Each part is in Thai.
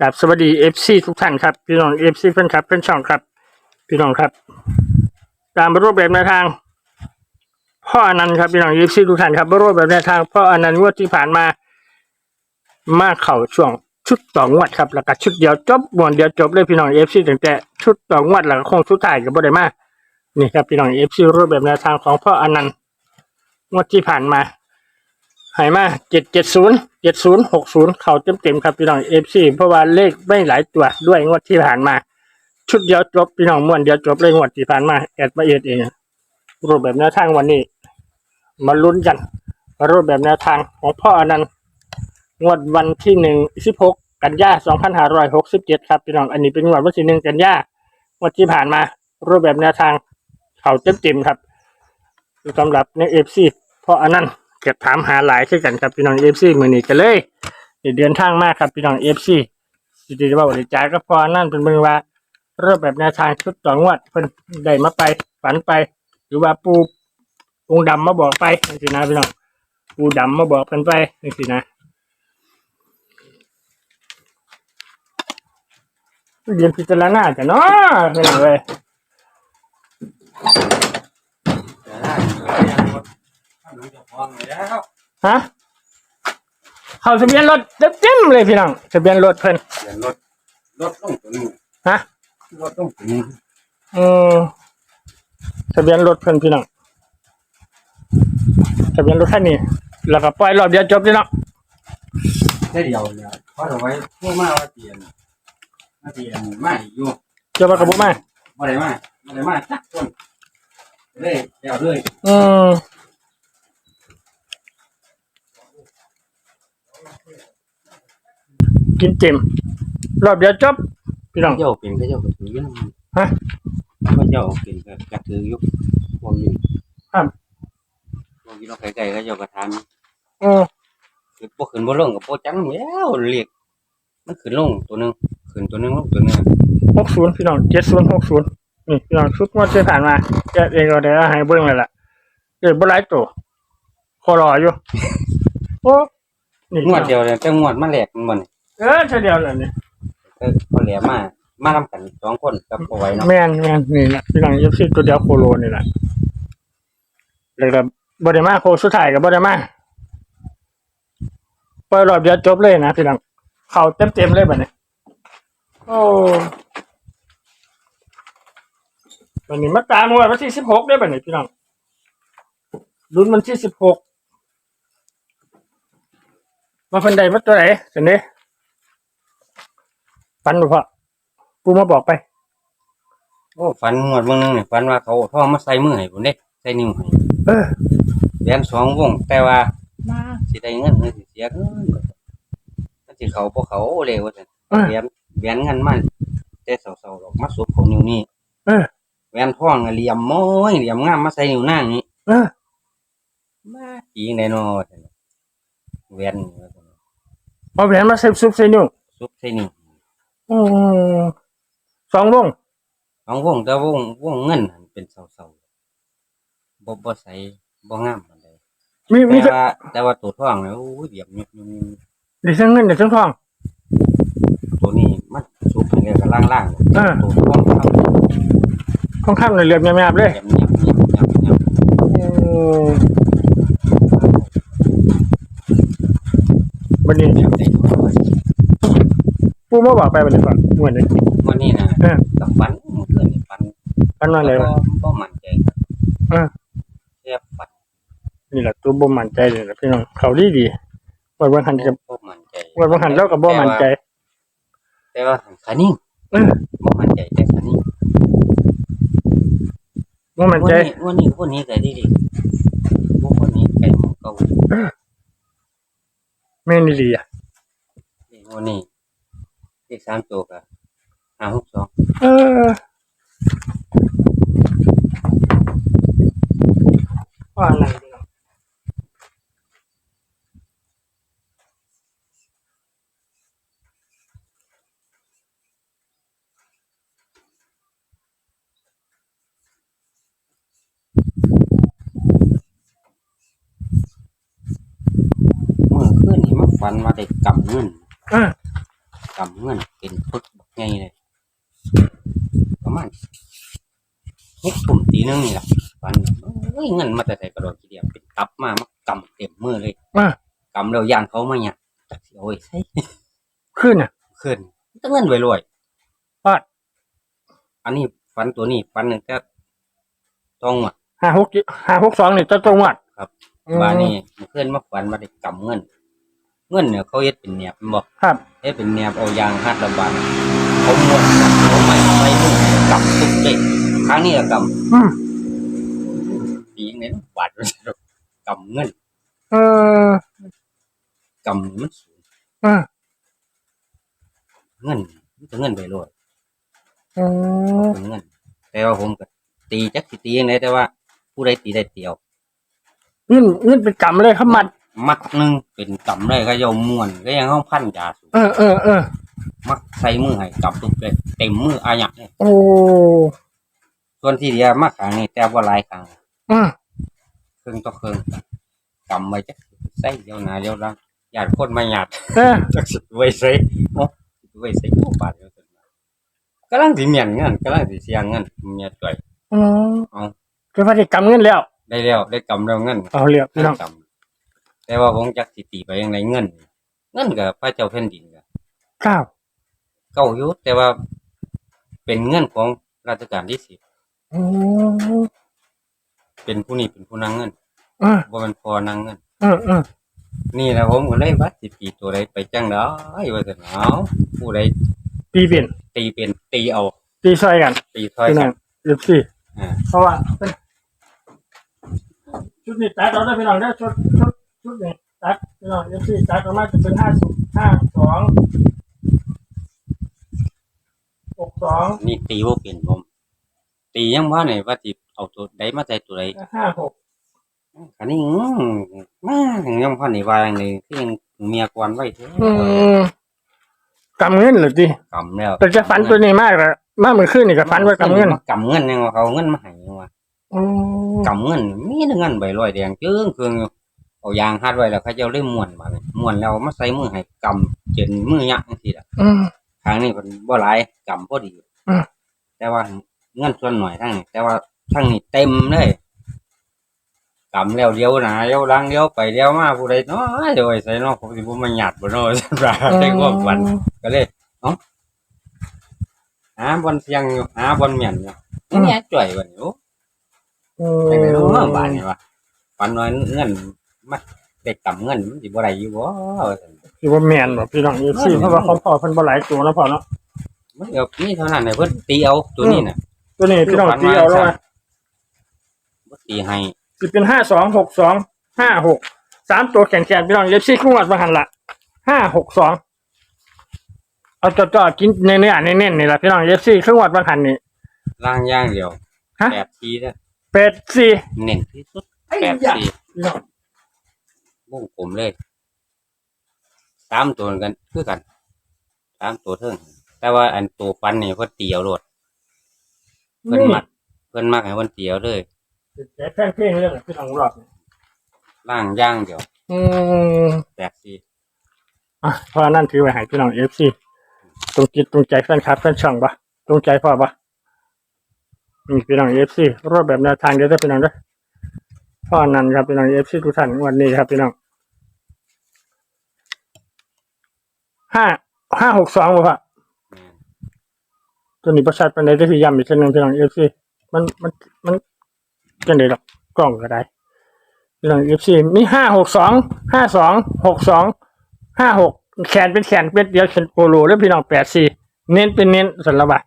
กับสวัสดีเอฟซีทุกท่านครับพี่น้องเอฟซีเพื่อนครับเพื่อนช่องครับ พี่น้องครับ ตามรูปแบบแนวทาง พ่ออนันต์ครับพี่น้องเอฟซีทุกท่านครับรูปแบบแนวทางพ่ออนันต์งวดที่ผ่านมา มาเข่าช่วงชุดต่องวดครับแล้วก็ชุดเดียวจบมวนเดียวจบเลยพี่น้องเอฟซีตั้งแต่ชุดต่องวดแล้วก็คงสุดท้ายก็บ่ได้มานี่ครับพี่น้องเอฟซีรูปแบบแนวทางของพ่ออนันต์งวดที่ผ่านมา หายมาเจ็ดเจ็ดศูนย์เจ็ดศูนย์หกศูนย์เข่าเต็มเต็มๆครับพี่น้องเอฟซีเพราะว่าเลขไม่หลายตัวด้วยงวดที่ผ่านมา ชุดเดียวจบพี่น้องม้วนเดียวจบเลยงวดที่ผ่านมาแอดมาเอ็ดเองรูปแบบแนวทางวันนี้ มาลุ้นกันรูปแบบแนวทางของพ่ออนันต์งวดวันที่หนึ่งสิบหกกันยาสองพันห้าร้อยหกสิบเจ็ดครับพี่น้องอันนี้เป็นงวดวันที่หนึ่งกันยางวดที่ผ่านมา รูปแบบแนวทางเข่าเต็มเต็มๆครับสำหรับในเอฟซีพ่ออนันต์ เก็บถามหาหลายขึ้นกันครับพี่น้องเอฟซีมือนี้กันเลยได้เดินทางมากครับพี่น้องเอฟซีสิไดีว่าบริจาคก็พอนั่นเป็นเมืองว่าเริ่มแบบแนวทางชุดต่องวดเพิ่นได้มาไปฝันไป หรือว่าปูองค์ดำมาบอกไปนี่สินะพี่น้องปูดำมาบอกเพิ่นไปนี่สินะเรียนพิจารณาจ้ะเนาะพี่น้องเลยฮะเข้าทะเบียนรถเต็มๆเลยพี่น้องทะเบียนรถเพิ่นเสียงรถรถต้องถึงฮะรถต้องถึงอืมทะเบียนรถเพิ่นพี่น้องทะเบียนรถคันนี้แล้วก็ปล่อยรอบเดียวจบเลยเนาะได้เดียวเนี่ยเพราะเอาไว้พวกมาว่าเปลี่ยนมาเปลี่ยนไม่อยู่จบแล้วก็บ่มาบ่ได้มาบ่ได้มาสักคนเลยเดียวเลยอืม กินเต็ม รอบเดียวจบพี่น้อง เจ้าเป็นก็เจ้าก็ถืออยู่นะฮะพระเจ้าเป็นก็กระถืออยู่พวกนี้ครับพวกนี้เราไกลๆก็เจ้าก็ทอืมำคือบ่ขึ้นบ่ลงกับบ่จังแล้วเรียกมันขึ้นลงตัวหนึงขึ้นตัวหนึงลงตัวหนึงหกศูนย์พี่น้องเจ็ดศูนย์หกศูนย์นี่พี่น้องชุดงวดที่ผ่านมาแกเองก็ได้ให้เบิ่งเลยล่ะเด็กบ่หลายตัวคอรออยู่ โอ้นี่งวดเดียวเลยแต่งวดมาแหลกมันบ่นี่ เออเท่าเดียวเลยนี่ก็พอแหลมา มานํกันสองคนกับเอาไว้เนาะแม่นแม่นนี่แหละพี่น้องยกซีตัวเดียวโคโลนี่แหละเลยแบบบไดมาโคสุดท้ายกับบไดมาปล่อยรอบเดียวจบเลยนะพี่น้องเข่าเต็มเต็มๆเลยแบบนี้โอ้วันนี้มาตามวันที่สิบหกได้แบบนี้พี่น้องรุ่นวันที่สิบหกมาเพันใดมาตัวไหนเสนนี้ ฟันหรือเปล่าปูมาบอกไป โอ้ฝันงวดเบิ่งนึงนี่ฝันว่าเขาเอาทองมาใส่มือให้ผมเด้ใส่นิ้วให้เออเหรียญสองวง แต่ว่าสิได้เงินหรือสิเสียเงินมันสิเขาบ่เขาเลยว่าซั่นเออเหรียญเหรียญเงินมันแต่เศร้าๆดอกมาสุบของนิ้วนี่เออ แหวนทองอะเหลี่ยมม้อยเหลี่ยมงามมาใส่นิ้วนางนี่เออมาจริงได้เนาะว่าซั่นแหวนนี่ว่าซั่นเอาแหวนมาใส่ซุปใส่นิ้วสุบใส่นิ้ว อืมสองวงสองวงแต่วงวงเงินหั่นเป็นเศร้าๆบ่บ่ใส่บ่งามปานใดมีมีแต่ว่าแต่ว่าตัวทองเนี่ยโอ้ยเหลี่ยมยุบยุบยุบเดี๋ยวทั้งเงินเดี๋ยวทั้งทอง ตัวนี้มันสุบไปเลยกับล่างๆอ่า ตัวทองครับค่อนข้างเหลือบๆหยาบๆเลย เงียบเงียบเงียบเงียบอืมวันนี้เงียบได้ ปูมาบอกไปวันนี้ก่อนเหมือนเลยวันนี้นะเออกับฟันเพื่อนนี่ฟันอันนั้นเลยก็ก็มั่นใจครับเออแค่ฟันนี่แหละตัวบ่มั่นใจเลยนะพี่น้องเขาดีดีวันวันหันจะก็มั่นใจวันวันหันเล่ากับบ่มั่นใจ แต่ว่าหันขานิ่งเออบ่มั่นใจแต่ขานิ่งบ่มั่นวันใจนี้วันนี้วันนี้ก็ดีดีพวกวันนี้ไก่หมูเก่าแม่นี่ดีอะวันนี้เล ขสามตัวก็ห้าหกสองเออว่าอะไรพี่น้องเมื่อคืนนี้มาฝันว่าได้กำเงินเออ กำเงินเป็นปึกบักใหญ่เลยประมาณหกทุ่มตีหนึงนี่แหละฝันเอ้ยเงินมาแต่ใส่กระโดดทีเดียวเป็นตับมามากำเต็มมือเลยอะกำแล้วย่านเขามาเนี่ยจักสิโอ้ยใช่ขึ้นอะขึ้นต้องเงินรวยปาดๆอันนี้ฟันตัวนี้ฟันหนึ่งก็ต้องอะห้าหกห้าหกสองนี่จะตรงวัดครับอืมบ้านนี้มันขึ้นมาฝันมาได้กำเงิน เงินเนี่ยเขาเฮ็ดเป็นแหนบแม่นบอกครับ เฮ็ดเป็นแหนบเอายางฮัดระบาดเขาม้วนเขาใหม่ใส่มือกำทุกเด็กครั้งนี้ก็กอืมำปีนี้บาดเลยกำเงินเออ กำมันสูงอ่าเงินมันจะเงินไปรวยโอ้เป็นเงิน แต่ว่าผมก็ตีจักสิตียังไงแต่ว่า ผู้ใดตีได้เตียวเงินเงินเป็นกำเลยเขามัด มักหนึงเป็นกำได้ก็ยาม่วนก็ยังห้องพันยาสูงเออเออเออมักใส่มือให้กำตุกเลยเต็มมืออาหยักเลยโอ้ส่วนที่เดียวมาขางนี่แต่ว่าหลายครั้งอ่าเครื่องต่อเครื่องกำไว้จักใส่เดียวหนาเดียวหลังหยาดคนมาหยาดเออจักสิไว้ใส่โอ้สิไว้ใส่ผู้บาทเดียวกันกำลังสิเมียนเงินกำลังสิเสียเงินเมียจ่อยอ๋อเอาจะพอได้กำเงินแล้วได้แล้วได้กำแล้วเงินเอาเรียบพี่น้องกำ แต่ว่าผมจักสิตีไปยังไงเงินเงินกับพระเจ้าแผ่นดินกับเก้าเก่าอยู่แต่ว่าเป็นเงินของราชการที่สิบโอ้เป็นผู้นี้เป็นผู้นางเงินอ่าบ่เป็นพอนางเงินเออเออนี่แหละผมก็เลยว่าสิตีตัวใดไปจังได้ว่าจะหนาวผู้ใดปีเปลี่ยนตีเป็นตีเอา ตีซอยกันตีถอยพี่น้กัอนงเรียบสี่อ่าเพราะว่าเป็นชุดนี้ตัดเราได้พี่น้องได้ชุดชุด ชุดนี้ตัดพี่น้องเรียบสี่ตัดออกมาจะเป็นห้าสิบห้าสองหกสองนี่ตีว่าเป็นผม ตียังว่าไหนว่าสิเอาตัวใดมาใส่ตัวใดห้าหกอันนี้อื้อมายังพ่อนี่ว่าอย่างนี้คือยังเมียกวนไว้เถอะอืมกำเงินเหรือดิกำแล้วแต่จะฝันตัวนี้มากเลยมากเหมือนขึ้นนี่ก็ฝันว่ากำเงินกำเงินยังว่าเขาเอาเงินมาให้ยังว่าอืมกำเงินมีแต่เงินใบลอยแดงจึ้งเครื่องอยู่ เอายางฮัดไว้แล้วเขาเจ้าเล่ม้วนมาเลยม้วนแล้วมาใส่มือให้กำจนมือยักจังซี่ล่ะอืม ทางนี้เพิ่นบ่หลายกำพอดีอืม แต่ว่าเงินส่วนหน่อยทางนี้แต่ว่าทางนี้เต็มเลยกำแล้วเลี้ยวหนาเลี้ยวหลังเลี้ยวไปเลี้ยวมาผู้ใดเนาะเดี๋ยวไอ้ใส่เนาะผมสิบ่มาหยาดบ่เนาะซั่นว่าได้ความฝัน ก็เลยเอ้าหาบอลเสียงอยู่หาบอลเหมียนอยู่แม่จ่อยบัดนี้โอ้อืมจังได๋รู้ว่าบาดนี้ว่าฝันว่าเงิน มาได้กำเงินมันสิบ่ได้อยู่บ่ว่าซั่นคือว่าแมนแบบพี่น้องเอฟซีเพราะว่าของพ่อเพิ่นบ่หลายตัวนะพ่อเนาะมันเดี๋ยวนี้เท่านั้นน่ะเพิ่นตีเอาตัวนี้น่ะ ตัวนี้พี่น้องตีเอาแล้วนะบ่ตีให้สิเป็นห้าสองหกสองห้าหกสามตัวแขนแขนพี่น้องเอฟซีครึ่งวัดมาหันละห้าหกสองเอาจ่อๆกินในเนื้อเน้นๆนี่แหละพี่น้องเอฟซีครึ่งวัดมาหันนี่ล่างอย่างเดียวฮะแปดทีนะเป็ดสี่เน้นที่สุดไอ้แปดยะทีพี่น้อง วงกลมเลยสามตัวกันคือกันสามตัวเท่งแต่ว่าอันตัวปันนี่เพิ่นเตียวโลดเพิ่นนี่มักเพิ่นมักให้เพิ่นเตียวเลยแจ๊แป้งเพ่งเรื่องพี่น้องรอบนี่ล่างอย่างเดียว อืมแปดทีอะเพราะนั่นถือไว้ให้พี่น้องเอฟซีตรงจิตตรงใจแฟนคลับแฟนช่องปะตรงใจพ่อปะนี่พี่น้องเอฟซีรูปแบบแนวทางเดียวได้อพี่น้องเด้อพ่อนันครับพี่น้องเอฟซีทุกท่านวันนี้ครับพี่น้อง ห้าห้าหกสองป่ะแม่นตัวนี้ประชาชนในได้พยายามอีกเช่นหนึ่งพี่น้องเอฟซีมันมันมันจังไดดอกกล้องก็ได้พี่น้องเอฟซีมีห้าหกสองห้าสองหกสองห้าหกแขนเป็นแขนเป็นเดียวแขนโกโลแล้วพี่น้องแปดสี่เน้นเป็นเน้นสันละบะ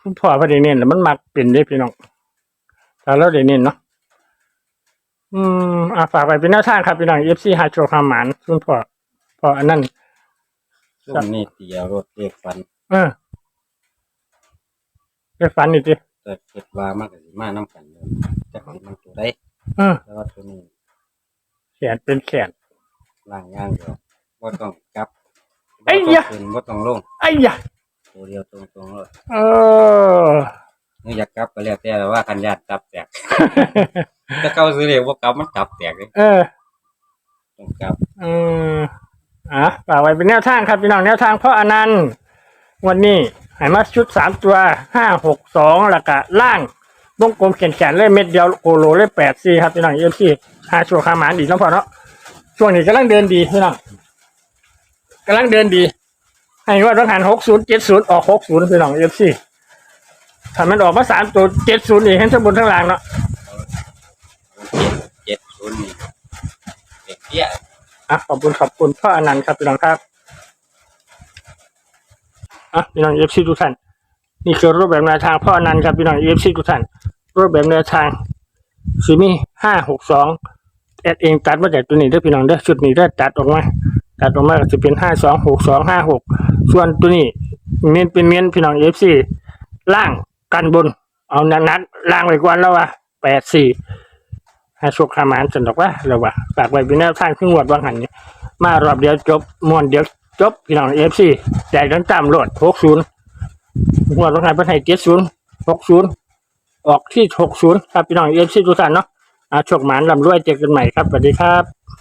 คุณพ่อพอดีเน้นแล้วมันมักเป็นได้พี่น้องแต่เราได้เน้นเนาะอืมอ่าฝากไปเป็นแนวทางครับพี่น้องเอฟซีหาโชว์ความหมานคุณพ่อพ่ออันนั้น ช่วงนี้เตียวรถเรียกฟันเออไปฝันอีกทีแต่คิดว่ามันก็สิมานํกันอยู่จักสิมันตัวใดเออแต่ว่าตัวนี้แขนเป็นแขน ล่างอย่างเดียวบ่ต้องกลับไอ้บ่ยะต้องขึ้นบ่ต้องลงไอ้ยะตัวเดียวตรงๆเลยเออ นี่อยากกลับก็แล้วแต่ว่าคันญาติจับแตก ถ้าเก่าซื้อเรียกว่ากลับมันจับแตกเลยเออต้องกลับ เออ อะฝากไว้เป็นแนวทางครับพี่น้องแนวทางเพราะอนันต์วันนี้ให้มาชุดสามตัวห้าหกสองแล้วก็ล่างวงกลมเขียนแขนเลยเม็ดเดียวโคโลเลยแปดสี่ครับพี่น้องเอฟซีหาชัวร์ขาหมานดีน้องพอเนาะช่วงนี้กำลังเดินดีพี่น้องกำลังเดินดี ให้ว่าต้องหันหกศูนย์เจ็ดศูนย์ออกหกศูนย์พี่น้องเอฟซีถ้ามันออกมาสามตัวเจ็ดศูนย์อีกให้ทั้งบนทั้งล่างเนาะเจ็ดศูนย์นี่เด็กเตี้ย อะขอบคุณขอบคุณพ่ออนันต์ครับพี่น้องครับอะพี่น้องเอฟซีทุกท่านนี่คือรูปแบบแนวทางพ่ออนันต์ครับพี่น้องเอฟซีทุกท่านรูปแบบแนวทางซีมีห้าหกสองแอดเองตัดมาจากตัวนี้เด้อพี่น้องเด้อชุดนี้ได้อตัดออกมาตัดออกมาก็จะเป็นห้าสองหกสองห้าหกส่วนตัวนี้เมียนเป็นเมียนพี่น้องเอฟซีล่างกันบน เอานัดนัดล่างไว้ก่อนแล้ววะแปดสี่ ให้โชคขามานสนดอกว่าเราว่าฝากไว้เป็นแนวทางขึ้นวดวางหันนี่มารอบเดียวจบมวนเดียวจบพี่น้องเอฟซีแต่ดันตามโหลดหกศูนย์งวดบางหันเป็นให้เจ็ดศูนย์หกศูนย์ออกที่หกศูนย์ครับพี่น้องเอฟซีทุกท่านเนาะอาโชคหมานลำรวยเจอกันใหม่ครับสวัสดีครับ